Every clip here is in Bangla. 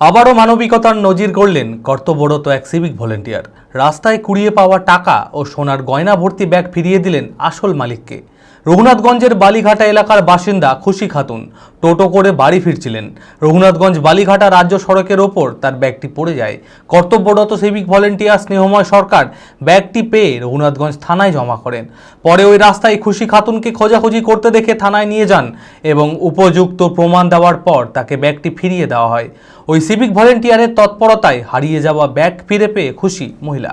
আবারও মানবিকতার নজির করলেন কর্তব্যরত এক সিভিক ভলেন্টিয়ার রাস্তায় কুড়িয়ে পাওয়া টাকা ও সোনার গয়না ভর্তি ব্যাগ ফিরিয়ে দিলেন আসল মালিককে। রঘুনাথগঞ্জের বালিঘাটা এলাকার বাসিন্দা খুশি খাতুন। টোটো করে বাড়ি ফিরছিলেন। রঘুনাথগঞ্জ বালিঘাটা রাজ্য সড়কের ওপর তার ব্যাগটি পড়ে যায়। কর্তব্যরত সিভিক ভলেন্টিয়ার স্নেহময় সরকার ব্যাগটি পেয়ে রঘুনাথগঞ্জ থানায় জমা করেন। পরে ওই রাস্তায় খুশি খাতুনকে খোঁজাখুঁজি করতে দেখে থানায় নিয়ে যান এবং উপযুক্ত প্রমাণ দেওয়ার পর তাকে ব্যাগটি ফিরিয়ে দেওয়া হয়। ওই সিভিক ভলেন্টিয়ারের তৎপরতায় হারিয়ে যাওয়া ব্যাগ ফিরে পেয়ে খুশি মহিলা।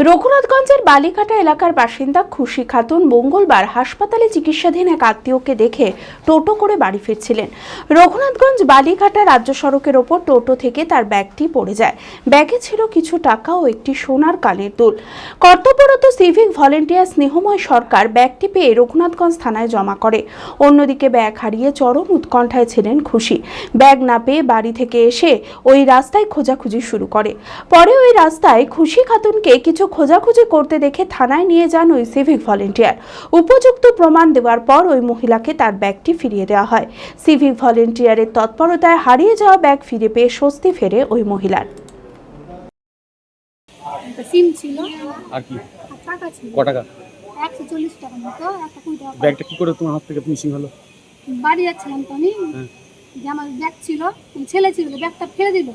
রঘুনাথগঞ্জের বালিকাটা এলাকার বাসিন্দা খুশি খাতুন মঙ্গলবার হাসপাতালে চিকিৎসাধীন এক আত্মীয়কে দেখে টোটো করে বাড়ি ফিরছিলেন। রঘুনাথগঞ্জ বালিঘাটা রাজ্য সড়কের ওপর টোটো থেকে তার ব্যাগটি পড়ে যায়। ব্যাগে ছিল কিছু টাকা ও একটি সোনার কানের দুল। কর্তব্যরত সিভিক ভলেন্টিয়ার স্নেহময় সরকার ব্যাগটি পেয়ে রঘুনাথগঞ্জ থানায় জমা করে। অন্যদিকে ব্যাগ হারিয়ে চরম উৎকণ্ঠায় ছিলেন খুশি। ব্যাগ না পেয়ে বাড়ি থেকে এসে ওই রাস্তায় খোঁজাখুঁজি শুরু করে। পরে ওই রাস্তায় খুশি খাতুনকে কিছু খোঁজাখুঁজি করতে দেখে থানায় নিয়ে যান ওই সিভিক ভলেন্টিয়ার। উপযুক্ত প্রমাণ দেওয়ার পর ওই মহিলাকে তার ব্যাগটি ফিরিয়ে দেওয়া হয়। সিভিক ভলেন্টিয়ারের তৎপরতায় হারিয়ে যাওয়া ব্যাগ ফিরে পেয়ে স্বস্তি ফেরে ওই মহিলার। সিম ছিল। আর কি? টাকা ছিল। ক টাকা? একশো চল্লিশ টাকা মতো একটা কুড়ি টাকা ব্যাগটা কি করে তোমার হাত থেকে মিসিং হলো বাড়ি যাচ্ছিলাম তো আমি। হ্যাঁ। যে আমার ব্যাগ ছিল ছেলে ছিল ব্যাগটা ফেলে দিল।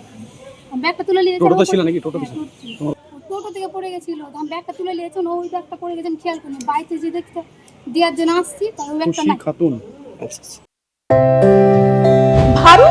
ব্যাগটা তুলে নিয়েছে টোটো ছিল নাকি? টোটোতে হ্যাঁ, ছিল? টোটো ছিল। টোটো থেকে পড়ে গেছিল আমি ব্যাগটা তুলে নিয়েছেন ওই ব্যাগটা পড়ে গেছে খেয়াল করিনি বাড়িতে যে দেখতে দেওয়ার জন্য আসছি তার ওই ব্যাগটা না খাতুন ভারত